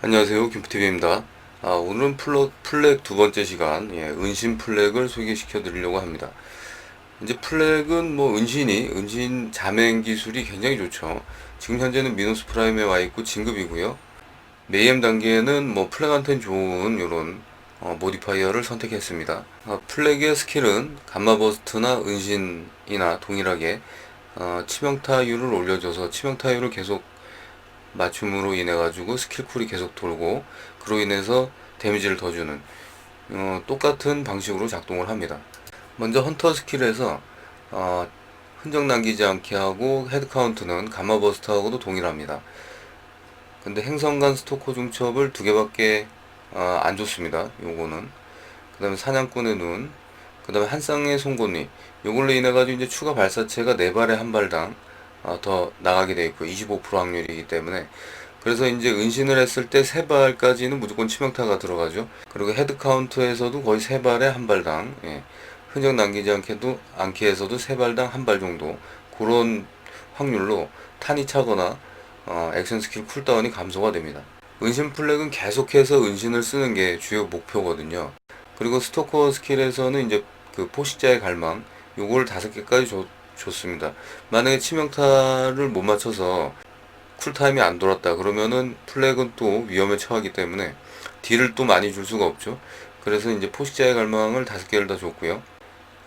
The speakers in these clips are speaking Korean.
안녕하세요. 김프TV입니다. 아, 오늘은 플러, 플렉 두 번째 시간 예, 은신 플렉을 소개시켜 드리려고 합니다. 이제 플렉은 뭐 은신이 은신 자맹 기술이 굉장히 좋죠. 지금 현재는 미노스 프라임에 와 있고 진급이고요. 메이엠 단계에는 뭐 플렉한테는 좋은 요런 어, 모디파이어를 선택했습니다. 어, 플렉의 스킬은 감마 버스트나 은신이나 동일하게 어, 치명타율을 올려줘서 치명타율을 계속 맞춤으로 인해 가지고 스킬 쿨이 계속 돌고 그로 인해서 데미지를 더 주는 어, 똑같은 방식으로 작동을 합니다. 먼저 헌터 스킬에서 어, 흔적 남기지 않게 하고 헤드 카운트는 가마 버스트하고도 동일합니다. 근데 행성간 스토커 중첩을 두 개밖에 어, 안 줬습니다. 요거는 그 다음에 사냥꾼의 눈, 그 다음에 한 쌍의 송곳니 요걸로 인해 가지고 이제 추가 발사체가 네 발에 한 발당 어, 더 나가게 되어 있고 25% 확률이기 때문에 그래서 이제 은신을 했을 때 세 발까지는 무조건 치명타가 들어가죠. 그리고 헤드 카운트에서도 거의 세 발에 한 발당 예. 흔적 남기지 않게도 않게 해서도 세 발당 한 발 정도 그런 확률로 탄이 차거나 어, 액션 스킬 쿨다운이 감소가 됩니다. 은신 플렉은 계속해서 은신을 쓰는 게 주요 목표거든요. 그리고 스토커 스킬에서는 이제 그 포식자의 갈망 요걸 다섯 개까지 줬, 줬습니다. 만약에 치명타를 못 맞춰서 쿨타임이 안 돌았다 그러면은 플렉은 또 위험에 처하기 때문에 딜을 또 많이 줄 수가 없죠. 그래서 이제 포식자의 갈망을 다섯 개를 다 줬고요.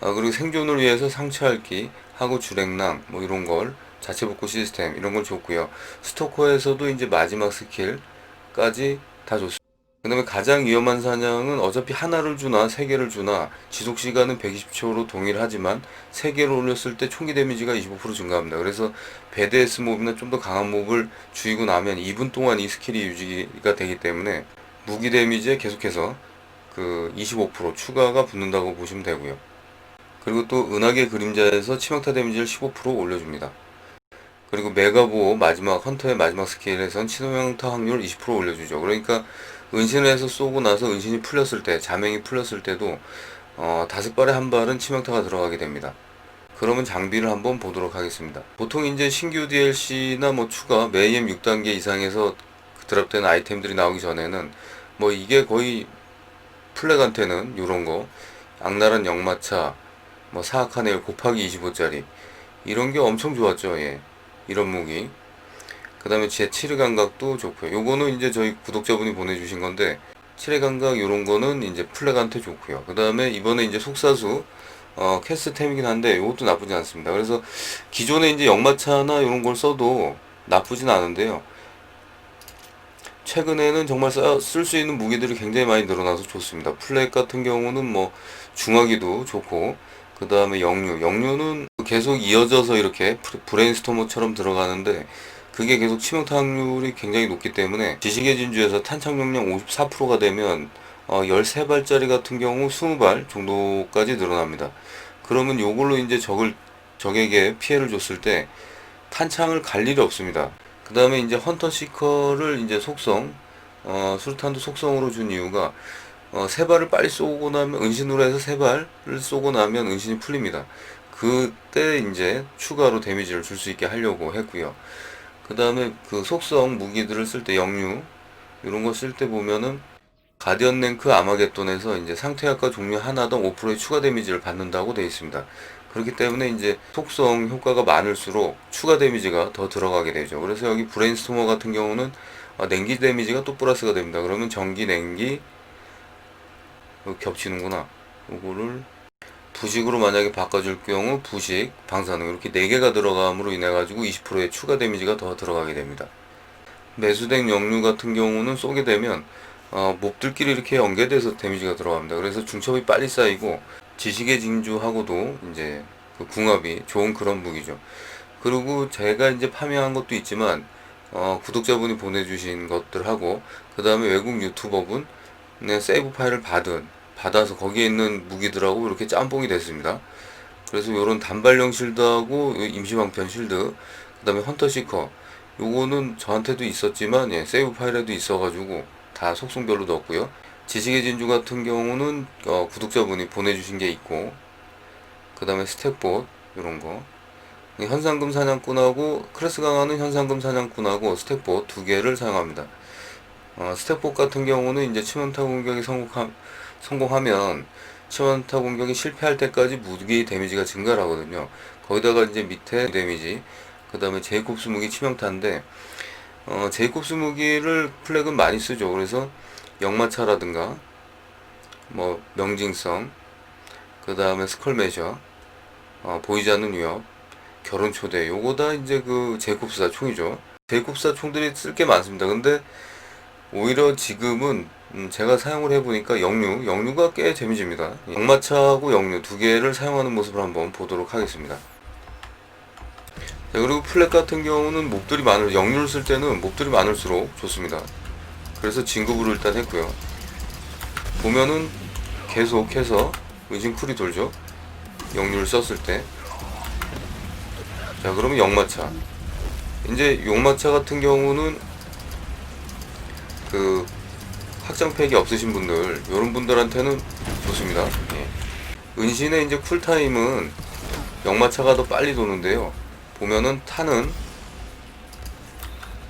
아, 그리고 생존을 위해서 상처할기 하고 주랭랑 뭐 이런 걸 자체 복구 시스템 이런 걸 줬고요. 스토커에서도 이제 마지막 스킬까지 다 줬습니다. 그 다음에 가장 위험한 사냥은 어차피 하나를 주나 세 개를 주나 지속 시간은 120초로 동일하지만 세 개를 올렸을 때 총기 데미지가 25% 증가합니다. 그래서 배드에스 몹이나 좀 더 강한 몹을 죽이고 나면 2분 동안 이 스킬이 유지가 되기 때문에 무기 데미지에 계속해서 그 25% 추가가 붙는다고 보시면 되고요. 그리고 또 은하계 그림자에서 치명타 데미지를 15% 올려줍니다. 그리고 메가보호 마지막 헌터의 마지막 스킬에선 치명타 확률 20% 올려주죠. 그러니까 은신을 해서 쏘고 나서 은신이 풀렸을 때 자맹이 풀렸을 때도 어, 다섯 발에 한 발은 치명타가 들어가게 됩니다. 그러면 장비를 한번 보도록 하겠습니다. 보통 이제 신규 DLC나 뭐 추가 메이엠 6단계 이상에서 드랍되는 아이템들이 나오기 전에는 뭐 이게 거의 플렉한테는 요런 거 악랄한 역마차 뭐 사악한 엘 곱하기 25짜리 이런 게 엄청 좋았죠. 예. 이런 무기. 그 다음에 제 7의 감각도 좋고요. 요거는 이제 저희 구독자분이 보내주신 건데 7의 감각 요런 거는 이제 플렉한테 좋고요. 그 다음에 이번에 이제 속사수 어, 캐스템이긴 한데 이것도 나쁘지 않습니다. 그래서 기존에 이제 역마차나 이런 걸 써도 나쁘진 않은데요. 최근에는 정말 쓸 수 있는 무기들이 굉장히 많이 늘어나서 좋습니다. 플렉 같은 경우는 뭐 중화기도 좋고 그 다음에 영유, 영유는 계속 이어져서 이렇게 브레인스토머처럼 들어가는데 그게 계속 치명타 확률이 굉장히 높기 때문에 지식의 진주에서 탄창 용량 54%가 되면 어, 13발짜리 같은 경우 20발 정도까지 늘어납니다. 그러면 요걸로 이제 적을, 적에게 피해를 줬을 때 탄창을 갈 일이 없습니다. 그 다음에 이제 헌터 시커를 이제 속성, 어, 수류탄도 속성으로 준 이유가 어, 세 발을 빨리 쏘고 나면 은신으로 해서 세 발을 쏘고 나면 은신이 풀립니다. 그때 이제 추가로 데미지를 줄 수 있게 하려고 했고요. 그 다음에 그 속성 무기들을 쓸때 영유 이런 거 쓸 때 보면은 가디언 랭크 아마겟돈에서 이제 상태약과 종류 하나당 5%의 추가 데미지를 받는다고 되어 있습니다. 그렇기 때문에 이제 속성 효과가 많을수록 추가 데미지가 더 들어가게 되죠. 그래서 여기 브레인스토머 같은 경우는 아, 냉기 데미지가 또 플러스가 됩니다. 그러면 전기, 냉기 겹치는구나. 이거를 부식으로 만약에 바꿔줄 경우 부식, 방사능 이렇게 4개가 들어감으로 인해 가지고 20%의 추가 데미지가 더 들어가게 됩니다. 매수된 역류 같은 경우는 쏘게 되면 어, 몹들끼리 이렇게 연계돼서 데미지가 들어갑니다. 그래서 중첩이 빨리 쌓이고 지식의 진주하고도 이제 그 궁합이 좋은 그런 무기죠. 그리고 제가 이제 파밍한 것도 있지만 어, 구독자분이 보내주신 것들하고 그 다음에 외국 유튜버분 네, 세이브 파일을 받은 받아서 거기에 있는 무기들하고 이렇게 짬뽕이 됐습니다. 그래서 이런 단발령 실드하고 임시방편 실드, 그 다음에 헌터 시커, 요거는 저한테도 있었지만 예, 세이브 파일에도 있어가지고 다 속성별로 넣었고요. 지식의 진주 같은 경우는 어, 구독자분이 보내주신 게 있고, 그 다음에 스택봇 이런 거, 현상금 사냥꾼하고 크레스 강화는 현상금 사냥꾼하고 스택봇 두 개를 사용합니다. 어, 스텝복 같은 경우는 이제 치명타 공격이 성공하, 성공하면 치명타 공격이 실패할 때까지 무기 데미지가 증가를 하거든요. 거기다가 이제 밑에 데미지, 그 다음에 제이콥 스 무기 치명타인데, 어, 제이콥 스 무기를 플렉은 많이 쓰죠. 그래서 역마차라든가, 뭐, 명징성, 그 다음에 스컬메셔, 어, 보이지 않는 위협, 결혼 초대, 요거 다 이제 그 제이콥스사 총이죠. 제이콥스사 총들이 쓸 게 많습니다. 근데 오히려 지금은 음, 제가 사용을 해보니까 영류, 영류가 꽤 재미집니다. 역마차하고 영류 두 개를 사용하는 모습을 한번 보도록 하겠습니다. 자, 그리고 플랫 같은 경우는 몹들이 많을, 영류를 쓸 때는 몹들이 많을수록 좋습니다. 그래서 진급으로 일단 했고요. 보면은 계속해서 은신 쿨이 돌죠. 영류를 썼을 때. 자, 그러면 역마차. 이제 용마차 같은 경우는 그 확장팩이 없으신 분들 이런 분들한테는 좋습니다. 예. 은신의 이제 쿨타임은 역마차가 더 빨리 도는데요. 보면은 탄은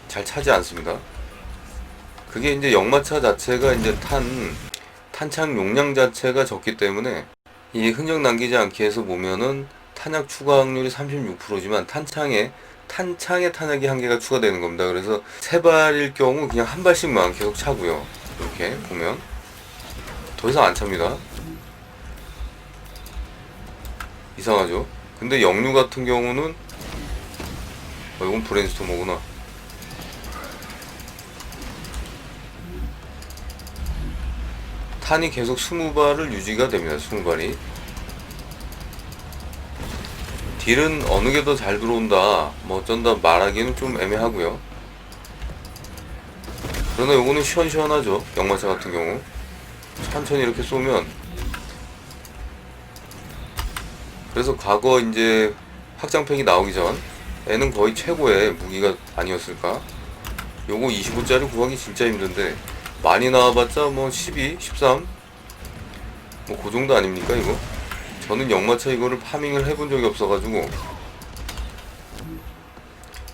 잘 차지 않습니다. 그게 이제 역마차 자체가 이제 탄 탄창 용량 자체가 적기 때문에 이 흔적 남기지 않기 위해서 보면은 탄약 추가 확률이 36%지만 탄창에 탄창에 탄약이 한 개가 추가되는 겁니다. 그래서 세 발일 경우 그냥 한 발씩만 계속 차고요. 이렇게 보면 더 이상 안 찹니다. 이상하죠? 근데 영류 같은 경우는 어, 이건 브레인스토머구나. 탄이 계속 20발을 유지가 됩니다. 20발이. 딜은 어느 게 더 잘 들어온다 뭐 어쩐다 말하기는 좀 애매하고요. 그러나 요거는 시원시원하죠 역마차 같은 경우. 천천히 이렇게 쏘면. 그래서 과거 이제 확장팩이 나오기 전 애는 거의 최고의 무기가 아니었을까? 요거 25짜리 구하기 진짜 힘든데 많이 나와봤자 뭐 12, 13 뭐 그 정도 아닙니까 이거 저는 역마차 이거를 파밍을 해본 적이 없어가지고.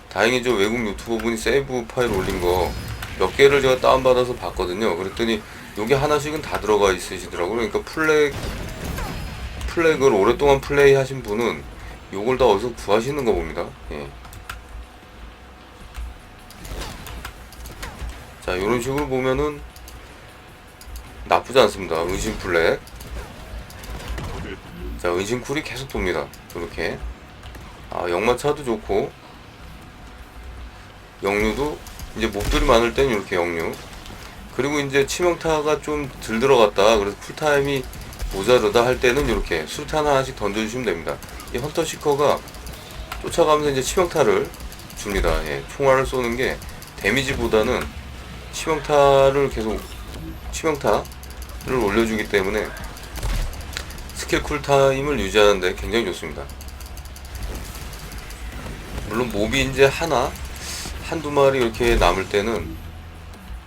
다행히 저 외국 유튜버 분이 세이브 파일 올린 거 몇 개를 제가 다운받아서 봤거든요. 그랬더니 요게 하나씩은 다 들어가 있으시더라고요. 그러니까 플렉 플렉을 오랫동안 플레이 하신 분은 요걸 다 어디서 구하시는 거 봅니다. 예. 자 요런 식으로 보면은 나쁘지 않습니다. 은신 플렉 자 은신쿨이 계속 돕니다. 이렇게. 아 역마차도 좋고. 영류도 이제 몹들이 많을 땐 이렇게 영류. 그리고 이제 치명타가 좀 덜 들어갔다. 그래서 쿨타임이 모자르다 할 때는 이렇게 수탄 하나씩 던져주시면 됩니다. 이 헌터 시커가 쫓아가면서 이제 치명타를 줍니다. 예, 총알을 쏘는 게 데미지보다는 치명타를 계속 치명타를 올려주기 때문에 스킬 쿨타임을 유지하는데 굉장히 좋습니다. 물론 몹이 이제 하나, 한두 마리 이렇게 남을 때는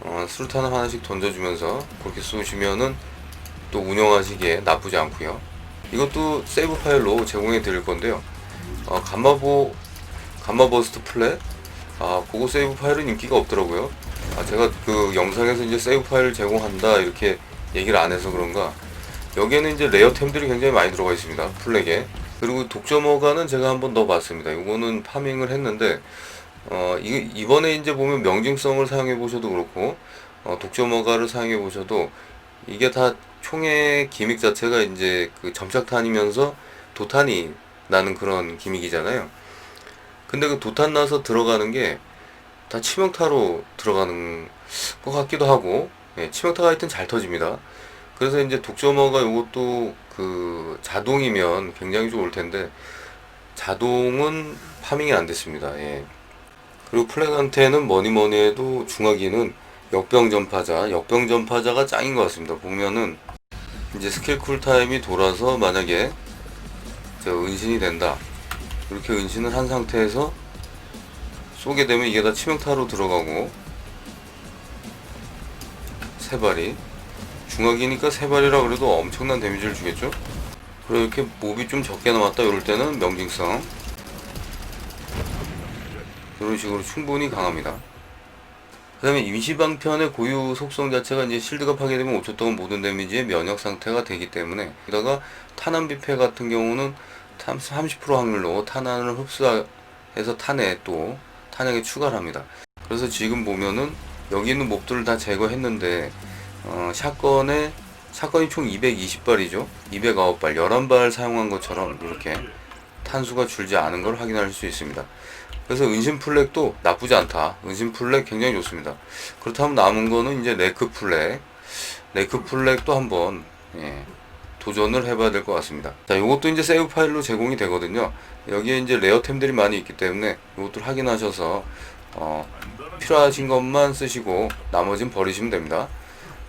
어, 술탄을 하나씩 던져주면서 그렇게 쏘시면은 또 운영하시기에 나쁘지 않고요. 이것도 세이브 파일로 제공해 드릴 건데요. 어, 감마보 감마버스트 플랫 아 그거 세이브 파일은 인기가 없더라고요. 아 제가 그 영상에서 이제 세이브 파일을 제공한다 이렇게 얘기를 안 해서 그런가 여기에는 이제 레어템들이 굉장히 많이 들어가 있습니다. 플렉에. 그리고 독점어가는 제가 한번 넣어봤습니다. 이거는 파밍을 했는데, 어, 이, 이번에 이제 보면 명징성을 사용해 보셔도 그렇고, 어, 독점어가를 사용해 보셔도, 이게 다 총의 기믹 자체가 이제 그 점착탄이면서 도탄이 나는 그런 기믹이잖아요. 근데 그 도탄 나서 들어가는 게 다 치명타로 들어가는 것 같기도 하고, 예, 치명타가 하여튼 잘 터집니다. 그래서 이제 독점어가 이것도 그 자동이면 굉장히 좋을 텐데 자동은 파밍이 안 됐습니다. 예. 그리고 플래그한테는 뭐니 뭐니 해도 중화기는 역병 전파자, 역병 전파자가 짱인 것 같습니다. 보면은 이제 스킬 쿨타임이 돌아서 만약에 저 은신이 된다. 이렇게 은신을 한 상태에서 쏘게 되면 이게 다 치명타로 들어가고 세 발이 중학이니까 세 발이라 그래도 엄청난 데미지를 주겠죠? 그리고 이렇게 몹이 좀 적게 남았다 이럴 때는 명징성 이런 식으로 충분히 강합니다. 그 다음에 임시방편의 고유 속성 자체가 이제 실드가 파괴되면 5초 동안 모든 데미지에 면역 상태가 되기 때문에 게다가 탄환 비패 같은 경우는 30% 확률로 탄환을 흡수해서 탄에 또 탄약에 추가를 합니다. 그래서 지금 보면은 여기 있는 몹들을 다 제거했는데 어, 샷건에 샷건이 총 220발이죠. 209발, 11발 사용한 것처럼 이렇게 탄수가 줄지 않은 걸 확인할 수 있습니다. 그래서 은신 플렉도 나쁘지 않다. 은신 플렉 굉장히 좋습니다. 그렇다면 남은 거는 이제 레크 플렉. 레크 플렉도 한번 예, 도전을 해봐야 될 것 같습니다. 자, 이것도 이제 세이브 파일로 제공이 되거든요. 여기에 이제 레어템들이 많이 있기 때문에 이것들 확인하셔서 어, 필요하신 것만 쓰시고 나머지는 버리시면 됩니다.